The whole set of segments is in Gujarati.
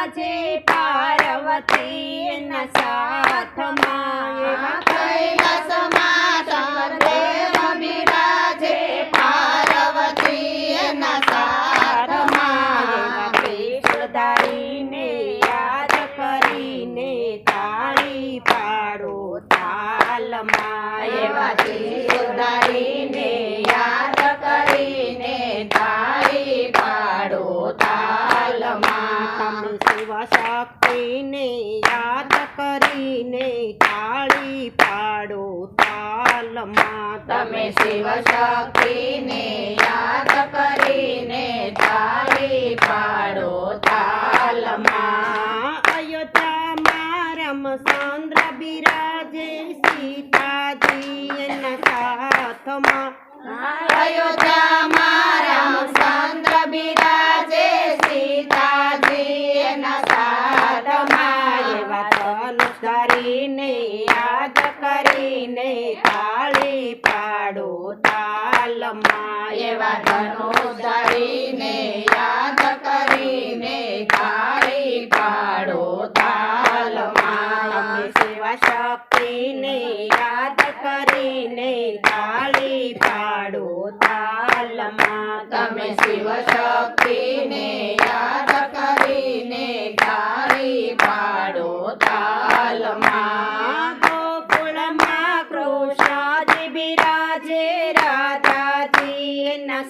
બિરાજે પાર્વતી એના સાથમાં કૈલાસમાં શંકરદેવ બિરાજે પાર્વતી એના સાથમાં. ત્રિશુળધારીને યાદ કરીને તાળી પાડો તાલમાં. એવા ત્રિશુળધારીને શક્તિને યાદ કરીને તાળી પાડો તાલમાં. તમે શિવ શક્તિને યાદ કરીને તાળી પાડો તાલમાં. અયોધ્યામાં રામચંદ્ર બિરાજે સીતાજી એના સાથમાં અયોધ્યામાં રામચંદ્ર બિરાજે સીતાજી એના સાથમાં એવા ધનુષ ધરીને યાદ કરીને તાળી પાડો તાલમાં એવા ધનુષ ધરીને યાદ કરીને તમે શિવ શક્તિને યાદ કરીને તાળી પાડો તાલમાં. ગોકુળમાં કૃષ્ણજી બિરાજે રાધાજી એના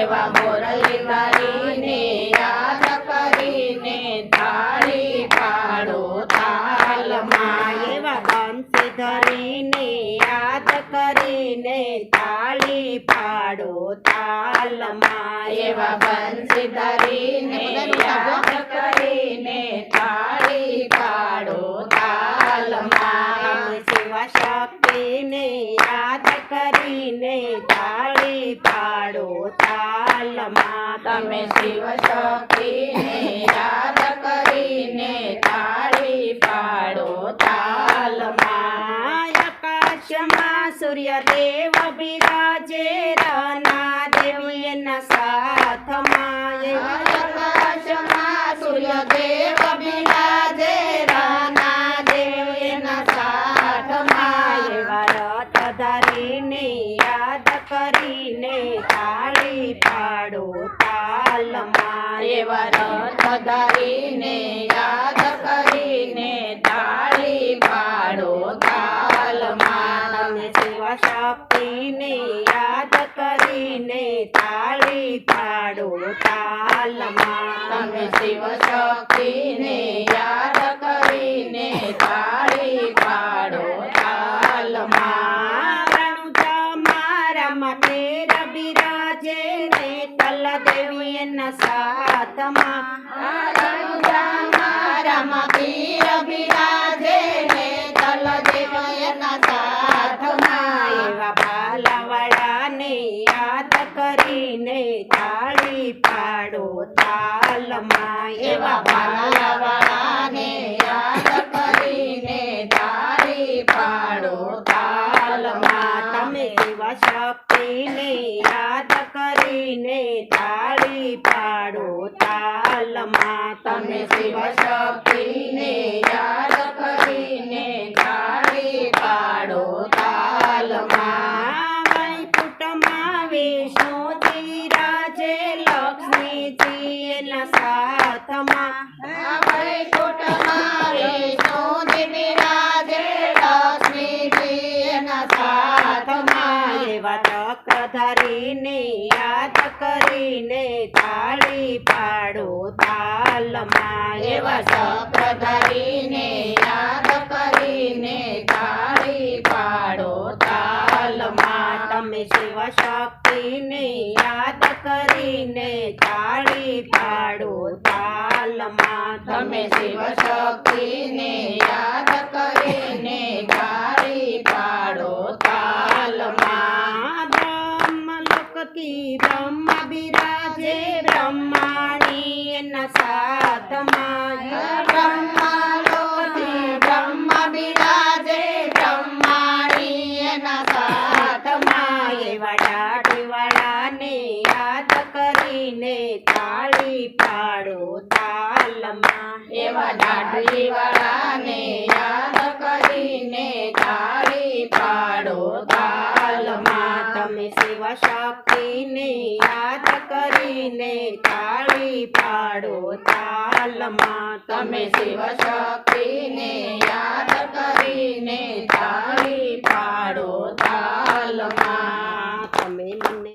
એવા મોરલી કરીને યાદ કરીને તાળી પાડો તાલમાં. એવા બંશ ધરીને યાદ કરીને તાળી પાડો તાલમાં. એવા બંસી ધરીને યાદ કરીને તાળી શિવ શક્તિને યાદ કરીને તાળી પાડો તાલમાં. આકાશમાં સૂર્યદેવ બિરાજે એવા ધરીને યાદ કરીને તાળી પાડો તાલમાં. શિવ શક્તિને યાદ કરીને તાળી પાડો તાલમાં. તમે શિવ શક્તિને યાદ કરીને તાળી પાડો તાલમાં. રણુજામાં રમતે રવિરાજે ને તલ દેવી એના સાથમાં ને યાદ કરીને તાળી પાડો તાલમાં. એવા બાલાવાળાને યાદ કરીને તાળી પાડો તાલમાં તમે એવા શક્તિને યાદ કરીને તાળી પાડો તાલમાં તમે શિવ શક્તિને યાદ કરીને તાળી પાડો તાલમાં. વૈકુટમાં વિષ્ણુજી રાજે લક્ષ્મીજી એના સાથમાં. કરીને તાળી પાડો તાલમાં એવા ધરીને, યાદ કરીને તાળી પાડો તાલમાં તમે શિવ શક્તિને યાદ કરીને તાળી પાડો તાલમાં તમે શિવ શક્તિને યાદ કરીને તાળી પાડો તાલમાં બ્રહ્મ લોકથી બ્રહ્મ બિરાજે બ્રહ્માણી સાથમાં બ્રહ્માલોકથી બ્રહ્મ બિરાજે બ્રહ્માણી એના સાથમાં એવા દાઢીવાળાને યાદ કરીને તાળી પાડો તાલમાં એવા દાઢી વાળાને યાદ કરીને તાલમાં તમે શિવ શક્તિને યાદ કરીને તાળી પાડો તાલમાં